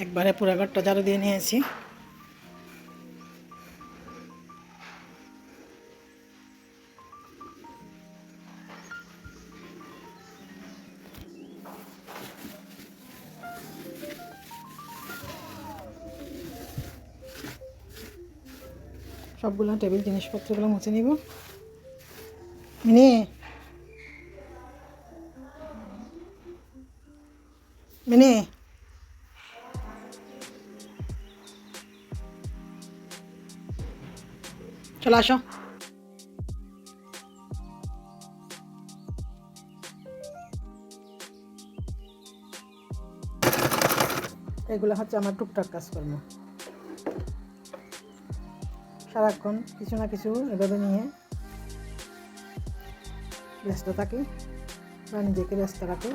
একবারে পুরো ঘরটা ঝাড়ু দিয়ে নিয়েছি। সবগুলো টেবিল জিনিসপত্রগুলো মুছে নিব। মিনি! মিনি! চলে আসো। এগুলো হচ্ছে আমার টুকটাক কাজকর্ম। সারাক্ষণ কিছু না কিছু এভাবে নিয়ে ব্যস্ত থাকি বা নিজেকে ব্যস্ত রাখি।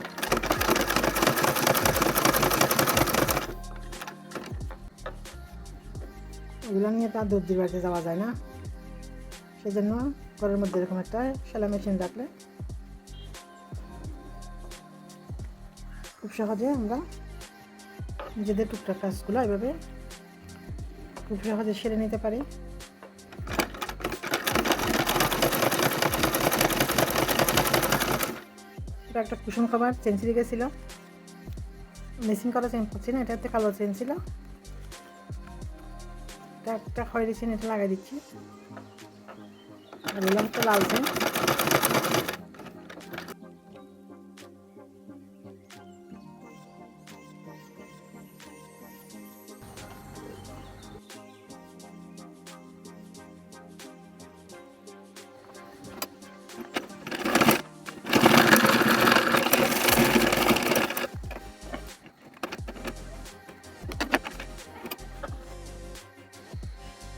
এগুলো নিয়ে তো আর দর্জির বাড়িতে যাওয়া যায় না। সেজন্য ঘরের মধ্যে এরকম একটা সেলাই মেশিন রাখলে খুব সহজে আমরা নিজেদের টুকটাক কাজগুলো এভাবে খুব সহজে সেরে নিতে পারি। এটা একটা কুসুম খাবার ছিঁড়ে গেছিল মেশিন করা চেন করছি না, এটা হচ্ছে কালো চেন ছিল। একটা খয়েরি চেন, এটা লাগাই দিচ্ছি। আর এগুলো হচ্ছে লাল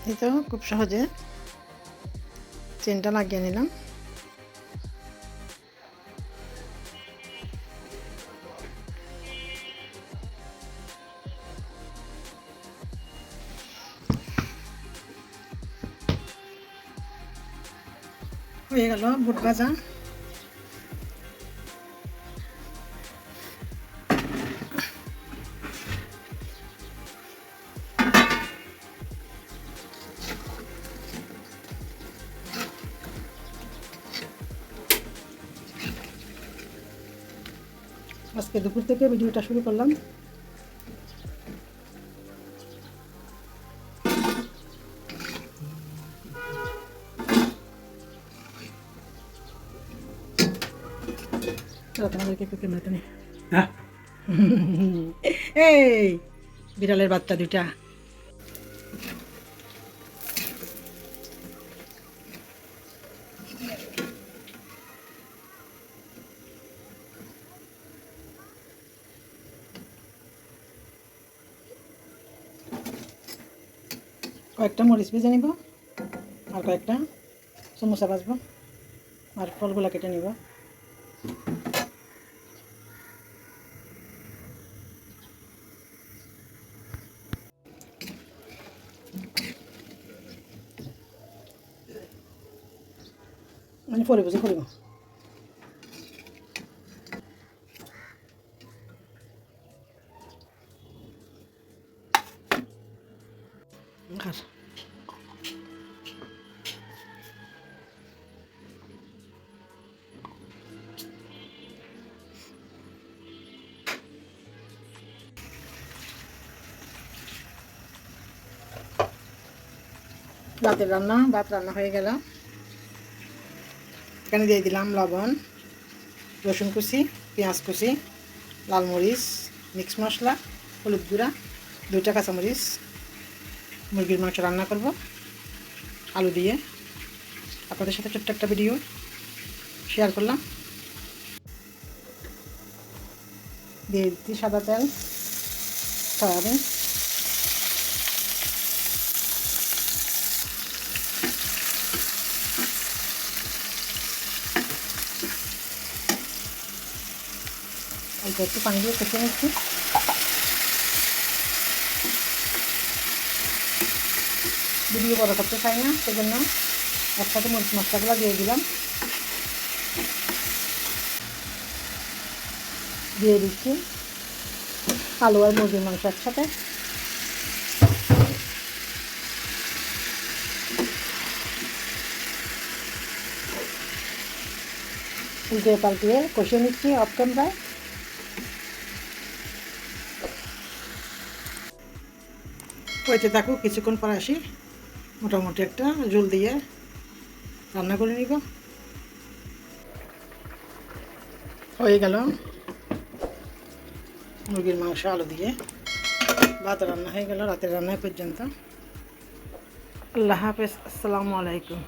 এই তো খুব সহজে। চেনটা লাগিয়ে নিলাম হয়ে গেল বুট ভাজা আজকে দুপুর থেকে ভিডিওটা শুরু করলাম। চলো তোমাদেরকে একটু ক্যামেরাটা নে হ্যাঁ। এই বিড়ালের বাচ্চা দুইটা। কয়েকটা মরিচ ভেজে নিব আর কয়েকটা সমোসা ভাজবো, আর ফলগুলো কেটে নিব। মানে পরে বুঝে করিব। আর ভাতের রান্না, ভাত রান্না হয়ে গেল। এখানে দিয়ে দিলাম লবণ, রসুন কুচি, পেঁয়াজ কুচি, লাল মরিচ, মিক্স মশলা, হলুদ গুঁড়া, দুইটা কাঁচামরিচ মুরগির মাংস রান্না করব। আলু দিয়ে। আপনাদের সাথে ছোট্ট একটা ভিডিও শেয়ার করলাম। দিয়ে দিচ্ছি সাদা তেল, সয়াবিন। একটু পানি দিয়ে কষে নিচ্ছি। ভিডিও বড় করতে চাই না, সেজন্য একসাথে মরিচ মশলাগুলো দিয়ে দিলাম। দিয়ে দিচ্ছি আলু আর মুরগির মাংস একসাথে। উল্টে পাল্টিয়ে কষিয়ে নিচ্ছি অফ ক্যামেরায় হইতে থাকুক কিছুক্ষণ পর আসি। মোটামুটি একটা জল দিয়ে রান্না করে নিব। হয়ে গেল। মুরগির মাংস আলু দিয়ে ভাত রান্না হয়ে গেল রাতের রান্না পর্যন্ত। আল্লাহ হাফেজ। আসসালামু আলাইকুম।